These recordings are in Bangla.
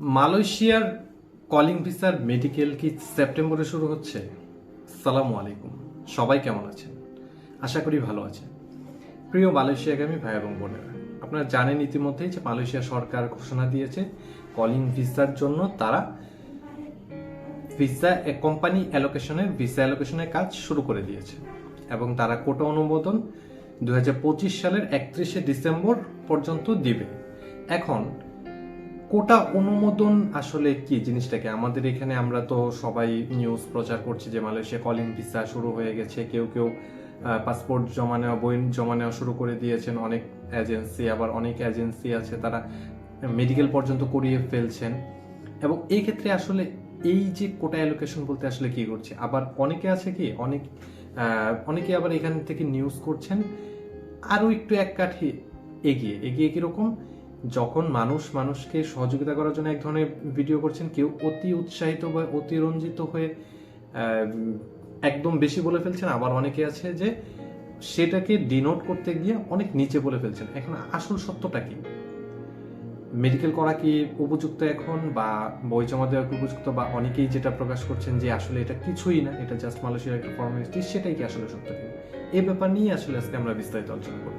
মালয়েশিয়ার কলিং ভিসার মেডিকেল কি সেপ্টেম্বরে শুরু হচ্ছে? সালামু আলাইকুম। সবাই কেমন আছেন? আশা করি ভালো আছেন। প্রিয় মালয়েশিয়াগামী ভাই এবং বোনেরা, আপনারা জানেন ইতিমধ্যেই যে মালয়েশিয়া সরকার ঘোষণা দিয়েছে কলিং ভিসার জন্য তারা ভিসা কোম্পানি অ্যালোকেশনের, ভিসা অ্যালোকেশনের কাজ শুরু করে দিয়েছে এবং তারা কোটা অনুমোদন দুই হাজার পঁচিশ সালের একত্রিশে ডিসেম্বর পর্যন্ত দিবে। এখন কোটা অনুমোদন আসলে কি জিনিসটাকে? আমাদের এখানে আমরা তো সবাই নিউজ প্রচার করছি যে মালয়েশিয়া কলিং ভিসা শুরু হয়ে গেছে। কেউ কেউ পাসপোর্ট জমা নেওয়া বই জমা নেওয়া শুরু করে দিয়েছেন। অনেক এজেন্সি আবার অনেক এজেন্সি আছে তারা মেডিকেল পর্যন্ত করিয়ে ফেলছেন। এবং এই ক্ষেত্রে আসলে এই যে কোটা অ্যালোকেশন বলতে আসলে কি করছে আবার অনেকে আছে কি? অনেক অনেকে আবার এখান থেকে নিউজ করছেন। আরও একটু এক কাঠি এগিয়ে। এগিয়ে কীরকম? যখন মানুষ মানুষকে সহযোগিতা করার জন্য এক ধরনের ভিডিও করছেন, কেউ অতি উৎসাহিত বা অতি রঞ্জিত হয়ে একদম বেশি বলে ফেলছেন। আবার অনেকে আছে যে সেটাকে ডিনোট করতে গিয়ে অনেক নিচে বলে ফেলছেন। এখন আসল সত্যটা কি? মেডিকেল করা কি উপযুক্ত এখন? বা বই জমা দেওয়া উপযুক্ত? বা অনেকেই যেটা প্রকাশ করছেন যে আসলে এটা কিছুই না, এটা জাস্ট মালয়েশিয়ার একটা ফর্মালিটি সেটাই কি আসলে সত্য এই ব্যাপার নিয়ে আসলে আজকে আমরা বিস্তারিত আলোচনা করব।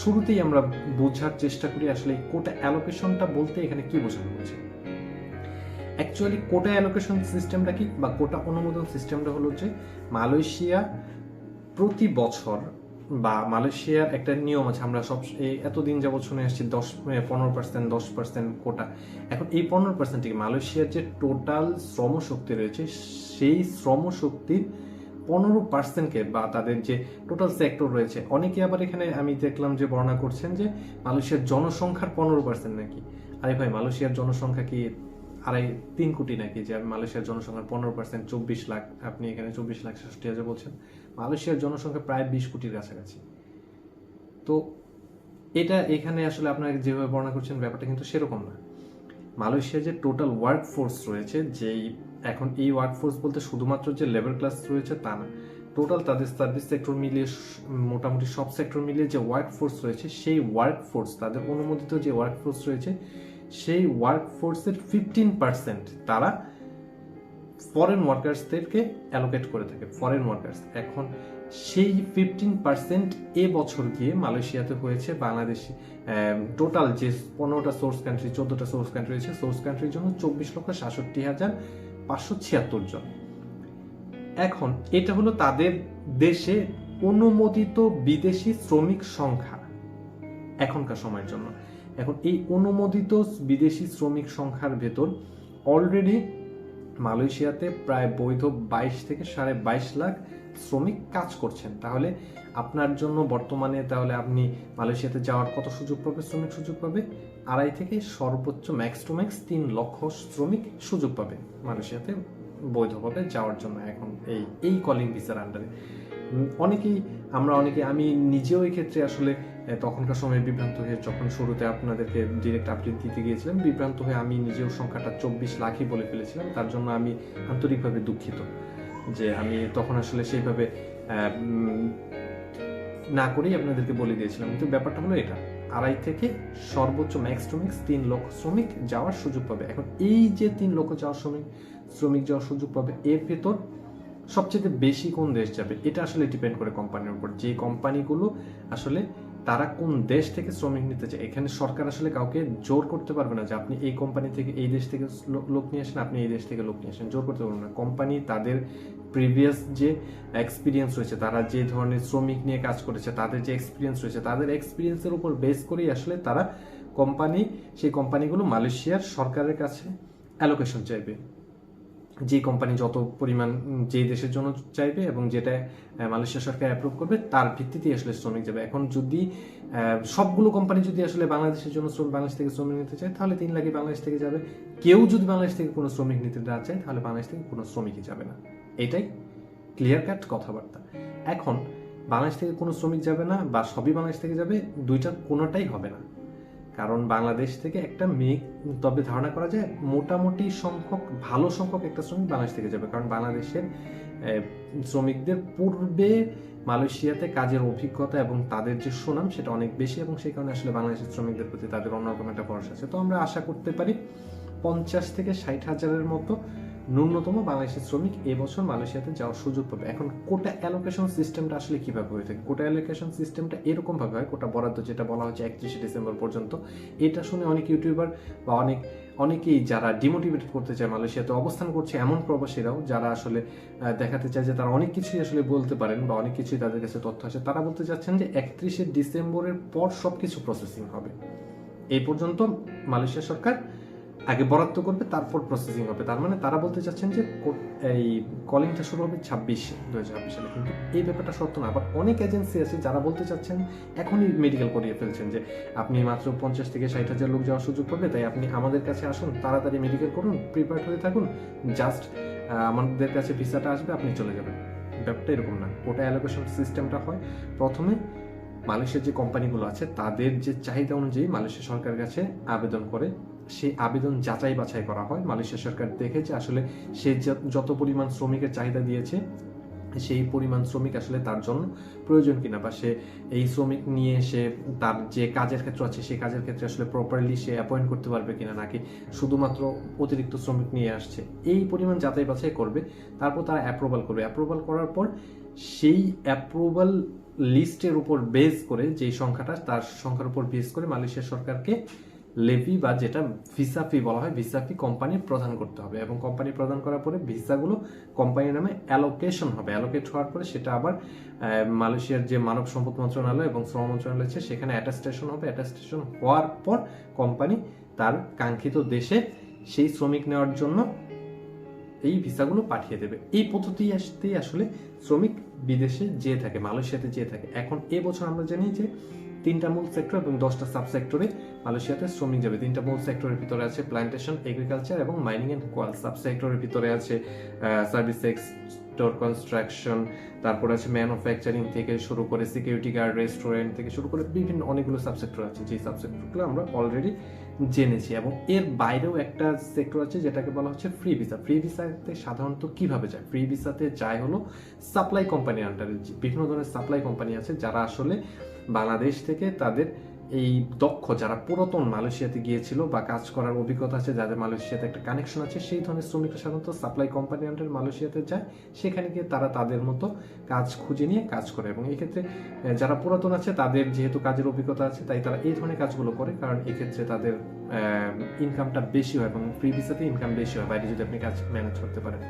শুরুতেই আমরা বোঝার চেষ্টা করি আসলে কোটা অ্যালোকেশনটা বলতে এখানে কি বোঝানো হচ্ছে অ্যাকচুয়ালি কোটা অ্যালোকেশন সিস্টেমটা কি বা কোটা অনুমোদন সিস্টেমটা হলো যে মালয়েশিয়া প্রতি বছর বা মালয়েশিয়ার একটা নিয়ম আছে, আমরা সব এতদিন যাবৎ শুনে আসছি দশ পনেরো পার্সেন্ট দশ পার্সেন্ট কোটা। এখন এই পনেরো পার্সেন্ট থেকে মালয়েশিয়ার যে টোটাল শ্রমশক্তি রয়েছে, সেই শ্রমশক্তির পনেরো পার্সেন্টকে বা তাদের যে টোটাল সেক্টর রয়েছে, অনেকে আবার এখানে আমি দেখলাম যে বর্ণনা করছেন যে মালয়েশিয়ার জনসংখ্যার পনেরো পার্সেন্ট নাকি। আরে ভাই, মালয়েশিয়ার জনসংখ্যা কি আড়াই তিন কোটি নাকি? যে মালয়েশিয়ার জনসংখ্যার পনেরো পার্সেন্ট চব্বিশ লাখ, আপনি এখানে চব্বিশ লাখ ষষ্ঠী হাজার বলছেন। মালয়েশিয়ার জনসংখ্যা প্রায় বিশ কোটির কাছাকাছি। তো এটা এখানে আসলে আপনারা যেভাবে বর্ণনা করছেন, ব্যাপারটা কিন্তু সেরকম না। মালয়েশিয়ার যে টোটাল ওয়ার্ক ফোর্স রয়েছে, যেই এখন এই ওয়ার্ক ফোর্স বলতে শুধুমাত্র যে লেবার ক্লাস রয়েছে তা না টোটাল তাদের সার্ভিস সেক্টর মিলিয়ে মোটামুটি সব সেক্টর মিলিয়ে যে ওয়ার্ক ফোর্স রয়েছে, সেই ওয়ার্ক ফোর্স তাদের অনুমোদিত যে ওয়ার্ক ফোর্স রয়েছে, সেই ওয়ার্ক ফোর্সের ফিফটিন পার্সেন্ট তারা ফরেন ওয়ার্কার্সদেরকে অ্যালোকেট করে থাকে ফরেন ওয়ার্কার্স এখন সেই ফিফটিন পার্সেন্ট এ বছর গিয়ে মালয়েশিয়াতে হয়েছে, বাংলাদেশি টোটাল যে পনেরোটা সোর্স কান্ট্রি চোদ্দোটা সোর্স কান্ট্রি রয়েছে সোর্স কান্ট্রির জন্য চব্বিশ লক্ষ সাতষট্টি হাজার পাঁচশো ছিয়াত্তর জন। এখন এটা হলো তাদের দেশে অনুমোদিত বিদেশি শ্রমিক সংখ্যা, এখনকার সময়ের জন্য। এখন এই অনুমোদিত বিদেশি শ্রমিক সংখ্যার ভেতর অলরেডি মালয়েশিয়াতে প্রায় বৈধ বাইশ থেকে সাড়ে বাইশ লাখ শ্রমিক কাজ করছেন। তাহলে আপনার জন্য বর্তমানে তাহলে আপনি মালয়েশিয়াতে যাওয়ার কত সুযোগ পাবে? শ্রমিক সুযোগ পাবে? আড়াই থেকে সর্বোচ্চ ম্যাক্স টু ম্যাক্স তিন লক্ষ শ্রমিক সুযোগ পাবে মালয়েশিয়াতে, বৈধভাবে যাওয়ার জন্য এখন এই এই কলিং ভিসার আন্ডারে অনেকেই, আমরা অনেকে, আমি নিজেও এই ক্ষেত্রে আসলে তখনকার সময় বিভ্রান্ত হয়ে যখন শুরুতে আপনাদেরকে ডিরেক্ট আপডেট দিতে গিয়েছিলাম, বিভ্রান্ত হয়ে আমি নিজেও সংখ্যাটা চব্বিশ লাখই বলে ফেলেছিলাম। তার জন্য আমি আন্তরিকভাবে দুঃখিত যে আমি তখন আসলে সেইভাবে না করেই আপনাদেরকে বলে দিয়েছিলাম। কিন্তু ব্যাপারটা হলো এটা আড়াই থেকে সর্বোচ্চ ম্যাক্স ম্যাক্স তিন লক্ষ শ্রমিক যাওয়ার সুযোগ পাবে। এখন এই যে তিন লক্ষ যাওয়ার শ্রমিক শ্রমিক যাওয়ার সুযোগ পাবে, এর ভেতর সবচেয়ে বেশি কোন দেশ যাবে, এটা আসলে ডিপেন্ড করে কোম্পানির উপর। যে কোম্পানিগুলো আসলে তারা কোন দেশ থেকে শ্রমিক নিতে চায়? এখানে সরকার আসলে কাউকে জোর করতে পারবে না যে আপনি এই কোম্পানি থেকে এই দেশ থেকে লোক নিয়ে আসেন, আপনি এই দেশ থেকে লোক নিয়ে আসেন। জোর করতে পারবেন না। কোম্পানি তাদের প্রিভিয়াস যে এক্সপিরিয়েন্স রয়েছে, তারা যে ধরনের শ্রমিক নিয়ে কাজ করেছে, তাদের যে এক্সপিরিয়েন্স রয়েছে, তাদের এক্সপিরিয়েন্সের উপর বেস করেই আসলে তারা কোম্পানি সেই কোম্পানিগুলো মালয়েশিয়ার সরকারের কাছে অ্যালোকেশন চাইবে। যে কোম্পানি যত পরিমাণ যে দেশের জন্য চাইবে এবং যেটা মালয়েশিয়া সরকার অ্যাপ্রুভ করবে, তার ভিত্তিতেই আসলে শ্রমিক যাবে। এখন যদি সবগুলো কোম্পানি যদি আসলে বাংলাদেশের জন্য শ্রমিক বাংলাদেশ থেকে শ্রমিক নিতে চায়, তাহলে তিন লাখই বাংলাদেশ থেকে যাবে। কেউ যদি বাংলাদেশ থেকে কোনো শ্রমিক নিতে না চায়, তাহলে বাংলাদেশ থেকে কোনো শ্রমিকই যাবে না। এটাই ক্লিয়ার কাট কথাবার্তা। এখন, বাংলাদেশ থেকে কোনো শ্রমিক যাবে না বা সবই বাংলাদেশ থেকে যাবে, দুইটা কোনোটাই হবে না। কারণ বাংলাদেশ থেকে একটা মেঘ, তবে ধারণা করা যায় মোটামুটি সংখ্যক, ভালো সংখ্যক একটা শ্রমিক বাংলাদেশ থেকে যাবে। কারণ বাংলাদেশের শ্রমিকদের পূর্বে মালয়েশিয়াতে কাজের অভিজ্ঞতা এবং তাদের যে সুনাম সেটা অনেক বেশি এবং সেই কারণে আসলে বাংলাদেশের শ্রমিকদের প্রতি তাদের অন্যরকম একটা ভরসা আছে। তো আমরা আশা করতে পারি পঞ্চাশ থেকে ষাট হাজারের মতো ন্যূনতম বাংলাদেশের শ্রমিক এবছর মালয়েশিয়াতে যাওয়ার সুযোগ পাবে। এখন কোটা অ্যালোকেশন সিস্টেমটা আসলে কীভাবে হয়ে থাকে? কোটা অ্যালোকেশন সিস্টেমটা এরকমভাবে হয়, কোটা বরাদ্দ যেটা বলা হচ্ছে একত্রিশে ডিসেম্বর পর্যন্ত। এটা শুনে অনেক ইউটিউবার বা অনেক, অনেকেই যারা ডিমোটিভেট করতে চায় মালয়েশিয়াতে অবস্থান করছে এমন প্রবাসীরাও যারা আসলে দেখাতে চায় যে তারা অনেক কিছুই আসলে বলতে পারেন বা অনেক কিছুই তাদের কাছে তথ্য আছে তারা বলতে চাচ্ছেন যে একত্রিশে ডিসেম্বরের পর সবকিছু প্রসেসিং হবে। এই পর্যন্ত মালয়েশিয়া সরকার আগে বরাদ্দ করবে, তারপর প্রসেসিং হবে। তার মানে তারা বলতে চাচ্ছেন যে এই কলিংটা শুরু হবে ছাব্বিশে দু হাজার ছাব্বিশ সালে। কিন্তু এই ব্যাপারটা সত্য না। আবার অনেক এজেন্সি আছে যারা বলতে চাচ্ছেন, এখনই মেডিকেল করিয়ে ফেলছেন যে আপনি মাত্র পঞ্চাশ থেকে ষাট হাজার লোক যাওয়ার সুযোগ পাবে, তাই আপনি আমাদের কাছে আসুন, তাড়াতাড়ি মেডিকেল করুন প্রিপেয়ার হয়ে থাকুন জাস্ট আমাদের কাছে ভিসাটা আসবে, আপনি চলে যাবেন। ব্যাপারটা এরকম না। ওটা অ্যালোকেশন সিস্টেমটা হয়। প্রথমে মালয়েশিয়ার যে কোম্পানিগুলো আছে, তাদের যে চাহিদা অনুযায়ী মালয়েশিয়া সরকারের কাছে আবেদন করে। সেই আবেদন যাচাই বাছাই করা হয়। মালয়েশিয়া সরকার দেখেছে আসলে সে যত- পরিমাণ শ্রমিকের চাহিদা দিয়েছে, সেই পরিমাণ শ্রমিক আসলে তার জন্য প্রয়োজন কিনা বা সে এই শ্রমিক নিয়ে সে তার যে কাজের ক্ষেত্র আছে, সেই কাজের ক্ষেত্রে আসলে প্রপারলি সে অ্যাপয়েন্ট করতে পারবে কিনা নাকি শুধুমাত্র অতিরিক্ত শ্রমিক নিয়ে আসছে। এই পরিমাণ যাচাই বাছাই করবে, তারপর তারা অ্যাপ্রুভাল করবে। অ্যাপ্রুভাল করার পর সেই অ্যাপ্রুভাল লিস্টের উপর বেস করে যেই সংখ্যাটা, তার সংখ্যার উপর বেস করে মালয়েশিয়া সরকারকে লেভি বা যেটা ভিসা ফি বলা হয় ভিসা ফি কোম্পানি প্রদান করতে হবে। এবং কোম্পানি প্রদান করার পরে ভিসাগুলো কোম্পানির নামে অ্যালোকেশন হবে। অ্যালোকেট হওয়ার পরে সেটা আবার মালয়েশিয়ার যে মানব সম্পদ মন্ত্রণালয় এবং শ্রম মন্ত্রণালয় আছে, সেখানে অ্যাটাস্টেশন হবে। অ্যাটাস্টেশন হওয়ার পর কোম্পানি তার কাঙ্ক্ষিত দেশে সেই শ্রমিক নেওয়ার জন্য এই ভিসাগুলো পাঠিয়ে দেবে। এই পদ্ধতি আসতেই আসলে শ্রমিক বিদেশে যেয়ে থাকে, মালয়েশিয়াতে যেয়ে থাকে। এখন এবছর আমরা জানি যে তিনটা মূল সেক্টর এবং দশটা সাব সেক্টরে মালয়েশিয়াতে শ্রমিক যাবে। তিনটা মূল সেক্টরের ভিতরে আছে প্ল্যান্টেশন এগ্রিকালচার এবং মাইনিং অ্যান্ড কোয়াল সাব সেক্টরের ভিতরে আছে সার্ভিস সেক্টর কনস্ট্রাকশন তারপর আছে ম্যানুফ্যাকচারিং থেকে শুরু করে সিকিউরিটি গার্ড রেস্টুরেন্ট থেকে শুরু করে বিভিন্ন অনেকগুলো সাবসেক্টর আছে। যে সাবসেক্টরগুলো আমরা অলরেডি জেনেছি এবং এর বাইরেও একটা সেক্টর আছে যেটাকে বলা হচ্ছে ফ্রি ভিসা ফ্রি ভিসাতে সাধারণত কীভাবে যায়? ফ্রি ভিসাতে যায় হলো সাপ্লাই কোম্পানির আন্ডারে বিভিন্ন ধরনের সাপ্লাই কোম্পানি আছে যারা আসলে বাংলাদেশ থেকে তাদের এই দক্ষ যারা পুরাতন মালয়েশিয়াতে গিয়েছিল বা কাজ করার অভিজ্ঞতা আছে, যাদের মালয়েশিয়াতে একটা কানেকশন আছে, সেই ধরনের শ্রমিকরা সাধারণত সাপ্লাই কোম্পানি আন্ডারে মালয়েশিয়াতে যায়। সেখানে গিয়ে তারা তাদের মতো কাজ খুঁজে নিয়ে কাজ করে এবং এক্ষেত্রে যারা পুরাতন আছে, তাদের যেহেতু কাজের অভিজ্ঞতা আছে, তাই তারা এই ধরনের কাজগুলো করে। কারণ এক্ষেত্রে তাদের ইনকামটা বেশি হয় এবং ফ্রি ভিসাতে ইনকাম বেশি হয়, বাইরে যদি আপনি কাজ ম্যানেজ করতে পারেন।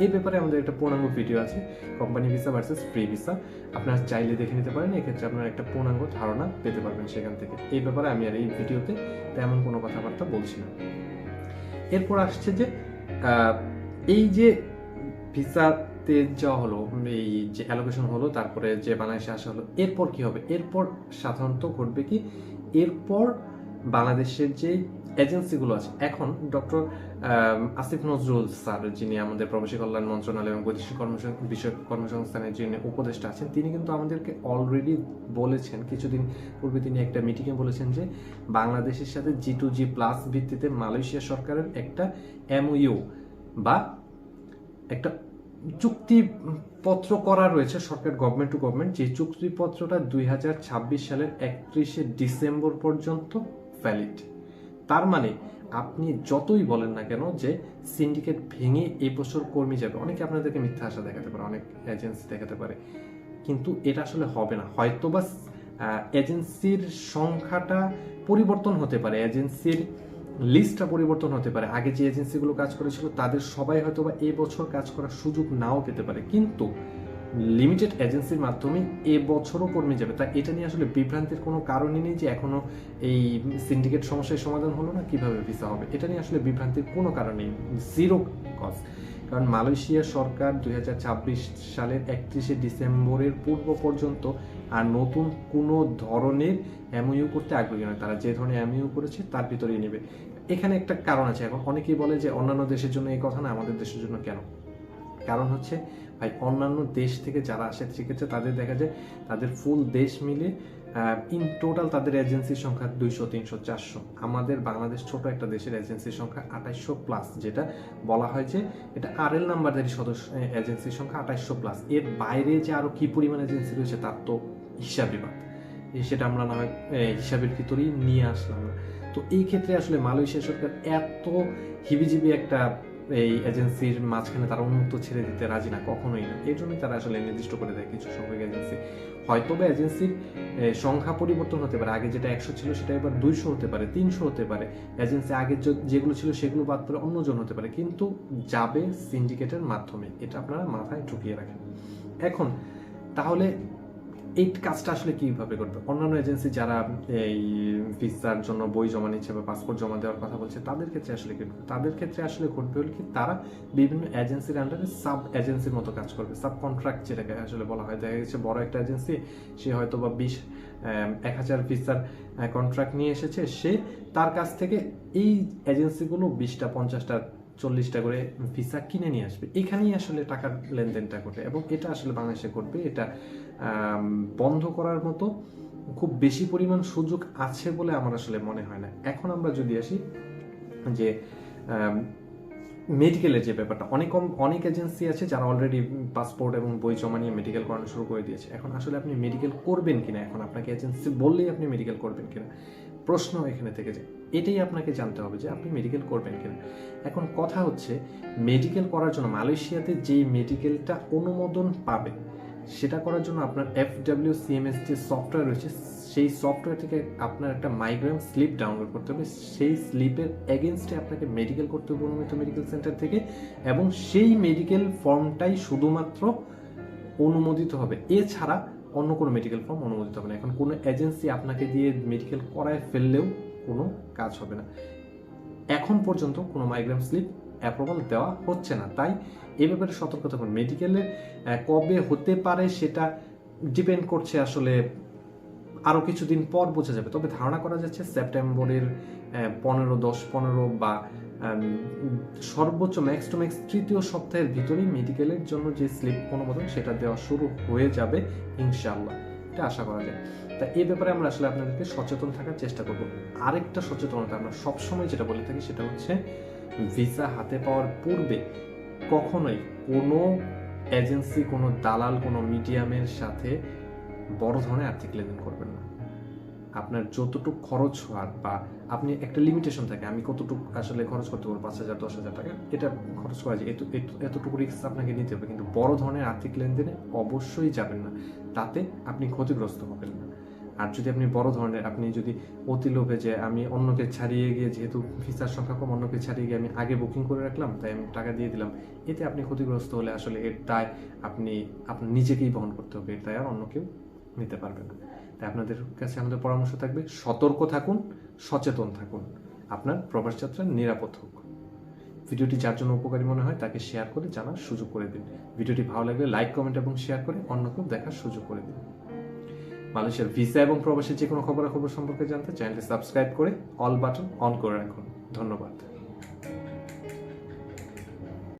এই ব্যাপারে আমাদের একটা পূর্ণাঙ্গ ভিডিও আছে company visa versus free visa আপনারা চাইলে দেখে নিতে পারেন, এক্ষেত্রে আপনারা একটা পূর্ণাঙ্গ ধারণা পেতে পারবেন সেখান থেকে। এই ব্যাপারে আমি আর এই ভিডিওতে তেমন কোনো কথাবার্তা বলছি না। এরপর আসছে যে এই যে ভিসাতে যাওয়া হলো, এই যে অ্যালোকেশন হলো, তারপরে যে বাংলাদেশে আসা হলো, এরপর কি হবে? এরপর সাধারণত ঘটবে কি? এরপর বাংলাদেশের যে এজেন্সিগুলো আছে। এখন ডক্টর আসিফ নজরুল স্যার যিনি আমাদের প্রবাসী কল্যাণ মন্ত্রণালয় এবং বৈদেশিক বিষয়ক কর্মসংস্থানের যিনি উপদেষ্টা আছেন, তিনি কিন্তু আমাদেরকে অলরেডি বলেছেন, কিছুদিন পূর্বে তিনি একটা মিটিংয়ে বলেছেন যে বাংলাদেশের সাথে জি টু জি প্লাস ভিত্তিতে মালয়েশিয়া সরকারের একটা এমইউ বা একটা চুক্তিপত্র করা রয়েছে সরকার গভর্নমেন্ট টু গভর্নমেন্ট যে চুক্তিপত্রটা দুই হাজার ছাব্বিশ সালের একত্রিশে ডিসেম্বর পর্যন্ত ভ্যালিড তার মানে আপনি যতই বলেন না কেন যে সিন্ডিকেট ভেঙে এই বছর কর্মী যাবে। অনেকে আপনাদেরকে মিথ্যা আশা দেখাতে পারে, অনেক এজেন্সি দেখাতে পারে। কিন্তু এটা আসলে হবে না। হয়তো বা এজেন্সির সংখ্যাটা পরিবর্তন হতে পারে এজেন্সির লিস্টটা পরিবর্তন হতে পারে। আগে যে এজেন্সিগুলো কাজ করেছিল, তাদের সবাই হয়তো বা এই বছর কাজ করার সুযোগ নাও পেতে পারে। কিন্তু লিমিটেড এজেন্সির মাধ্যমে এবছরও বছরও কর্মী যাবে। তা এটা নিয়ে আসলে বিভ্রান্তির কোনো কারণই নেই যে এখনও এই সিন্ডিকেট সমস্যার সমাধান হলো না, কীভাবে ভিসা হবে? এটা নিয়ে আসলে বিভ্রান্তির কোনো কারণ নেই। জিরো কজ কারণ মালয়েশিয়া সরকার দুই হাজার ছাব্বিশ সালের একত্রিশে ডিসেম্বরের পূর্ব পর্যন্ত আর নতুন কোনো ধরনের এমইউ করতে আগ্রহী নয়। তারা যে ধরনের এমইউ করেছে তার ভিতরেই নেবে। এখানে একটা কারণ আছে। এখন অনেকেই বলে যে অন্যান্য দেশের জন্য এই কথা না, আমাদের দেশের জন্য কেন? কারণ হচ্ছে, ভাই, অন্যান্য দেশ থেকে যারা আসে, সেক্ষেত্রে তাদের দেখা যায় তাদের ফুল দেশ মিলে ইন টোটাল তাদের এজেন্সির সংখ্যা দুইশো, তিনশো, চারশো। আমাদের বাংলাদেশ ছোট একটা দেশের এজেন্সির সংখ্যা আঠাইশশো প্লাস যেটা বলা হয় যে এটা আর এল নাম্বারধারী সদস্য এজেন্সির সংখ্যা আঠাইশশো প্লাস এর বাইরে যে আরও কী পরিমাণ এজেন্সি রয়েছে, তার তো হিসাবই বাদ সেটা আমরা না হয় হিসাবের ভিতরেই নিয়ে আসলাম না। তো এই ক্ষেত্রে আসলে মালয়েশিয়া সরকার এত হিবিজিবি একটা এই এজেন্সির মাঝখানে তারা উন্মুক্ত ছেড়ে দিতে রাজি না, কখনোই না। এই জন্যই তারা আসলে নির্দিষ্ট করে দেয় কিছু সংখ্যক এজেন্সি হয়তো বা এজেন্সির সংখ্যা পরিবর্তন হতে পারে, আগে যেটা একশো ছিল সেটা এবার দুইশো হতে পারে, তিনশো হতে পারে। এজেন্সি আগে যেগুলো ছিল সেগুলো বাদ পরে অন্যজন হতে পারে, কিন্তু যাবে সিন্ডিকেটের মাধ্যমে। এটা আপনারা মাথায় ঢুকিয়ে রাখেন। এখন, তাহলে এই কাজটা আসলে কীভাবে করবে অন্যান্য এজেন্সি যারা এই ভিসার জন্য বই জমা নিচ্ছে বা পাসপোর্ট জমা দেওয়ার কথা বলছে, তাদের ক্ষেত্রে আসলে কি? তাদের ক্ষেত্রে আসলে ঘটবে হলো কি? তারা বিভিন্ন এজেন্সির আন্ডারে সাব এজেন্সির মতো কাজ করবে। সাব কন্ট্রাক্ট যেটাকে আসলে বলা হয়। দেখা গেছে বড় একটা এজেন্সি সে হয়তো বা বিশ এক হাজার ভিসার কন্ট্রাক্ট নিয়ে এসেছে। সে তার কাছ থেকে এই এজেন্সিগুলো বিশটা, পঞ্চাশটা চল্লিশটা করে ভিসা কিনে নিয়ে আসবে। এখানেই আসলে টাকার লেনদেনটা ঘটে এবং এটা আসলে বাংলাদেশে ঘটবে। এটা বন্ধ করার মতো খুব বেশি পরিমাণ সুযোগ আছে বলে আমার আসলে মনে হয় না। এখন আমরা যদি আসি যে মেডিকেলের যে ব্যাপারটা, অনেক অনেক এজেন্সি আছে যারা অলরেডি পাসপোর্ট এবং বই জমা নিয়ে মেডিকেল করানো শুরু করে দিয়েছে। এখন আসলে আপনি মেডিকেল করবেন কিনা, এখন আপনাকে এজেন্সি বললেই আপনি মেডিকেল করবেন কিনা প্রশ্ন এখানে থেকে যায়। এটাই আপনাকে জানতে হবে যে আপনি মেডিকেল করবেন কিনা। এখন কথা হচ্ছে মেডিকেল করার জন্য মালয়েশিয়াতে যেই মেডিকেলটা অনুমোদন পাবে, সেটা করার জন্য আপনার এফ ডাব্লিউ সিএমএস যে সফটওয়্যার রয়েছে, সেই সফটওয়্যার থেকে আপনার একটা মাইগ্রাম স্লিপ ডাউনলোড করতে হবে। সেই স্লিপের এগেনস্টে আপনাকে মেডিকেল করতে হবে অনুমোদিত মেডিকেল সেন্টার থেকে এবং সেই মেডিকেল ফর্মটাই শুধুমাত্র অনুমোদিত হবে। এছাড়া অন্য কোনো মেডিকেল ফর্ম অনুমোদিত হবে না। এখন কোনো এজেন্সি আপনাকে দিয়ে মেডিকেল করায় ফেললেও কোনো কাজ হবে না। এখন পর্যন্ত কোনো মাইগ্রাম স্লিপ অ্যাপ্রুভাল দেওয়া হচ্ছে না। তাই এ ব্যাপারে সতর্ক মেডিকেলে কবে হতে পারে সেটা ডিপেন্ড করছে আসলে আরও কিছুদিন পর বোঝা যাবে। তবে ধারণা করা যাচ্ছে সেপ্টেম্বরের পনেরো, দশ, পনেরো বা সর্বোচ্চ ম্যাক্স টু ম্যাক্স তৃতীয় সপ্তাহের ভিতরেই মেডিকেলের জন্য যে স্লিপ অনুমোদন সেটা দেওয়া শুরু হয়ে যাবে ইনশাআল্লাহ। এটা আশা করা যায়। তা এই ব্যাপারে আমরা আসলে আপনাদেরকে সচেতন থাকার চেষ্টা করব। আরেকটা সচেতনতা আমরা সবসময় যেটা বলে থাকি সেটা হচ্ছে ভিসা হাতে পাওয়ার পূর্বে কখনোই কোনো এজেন্সি কোনো দালাল, কোনো মিডিয়ামের সাথে বড় ধরনের আর্থিক লেনদেন করবেন আপনার যতটুকু খরচ হওয়ার বা আপনি একটা লিমিটেশন থাকে, আমি কতটুকু আসলে খরচ করতে পারব, পাঁচ হাজার, দশ হাজার টাকা, এটা খরচ করা যায়। এত- এত- এতটুকু রিস্ক আপনাকে নিতে হবে, কিন্তু বড় ধরনের আর্থিক লেনদেনে অবশ্যই যাবেন না। তাতে আপনি ক্ষতিগ্রস্ত হবেন না। আর যদি আপনি বড় ধরনের, আপনি যদি অতি লোভে যে আমি অন্যকে ছাড়িয়ে গিয়ে, যেহেতু ভিসার সংখ্যা কম, অন্যকে ছাড়িয়ে গিয়ে আমি আগে বুকিং করে রাখলাম, তাই আমি টাকা দিয়ে দিলাম, এতে আপনি ক্ষতিগ্রস্ত হলে আসলে এর দায় আপনি, আপনার নিজেকেই বহন করতে হবে, এর দায় আর অন্য কেউ নিতে পারবেন। তাই আপনাদের কাছে আমাদের পরামর্শ থাকবে, সতর্ক থাকুন, সচেতন থাকুন। আপনার প্রবাস যাত্রা নিরাপদ হোক। ভিডিওটি যার জন্য উপকারী মনে হয় তাকে শেয়ার করে জানার সুযোগ করে দিন। ভিডিওটি ভালো লাগলে লাইক কমেন্ট এবং শেয়ার করে অন্যকেও দেখার সুযোগ করে দিন। মালয়েশিয়ার ভিসা এবং প্রবাসের যে কোনো খবরাখবর সম্পর্কে জানতে চ্যানেলটি সাবস্ক্রাইব করে অল বাটন অন করে রাখুন। ধন্যবাদ।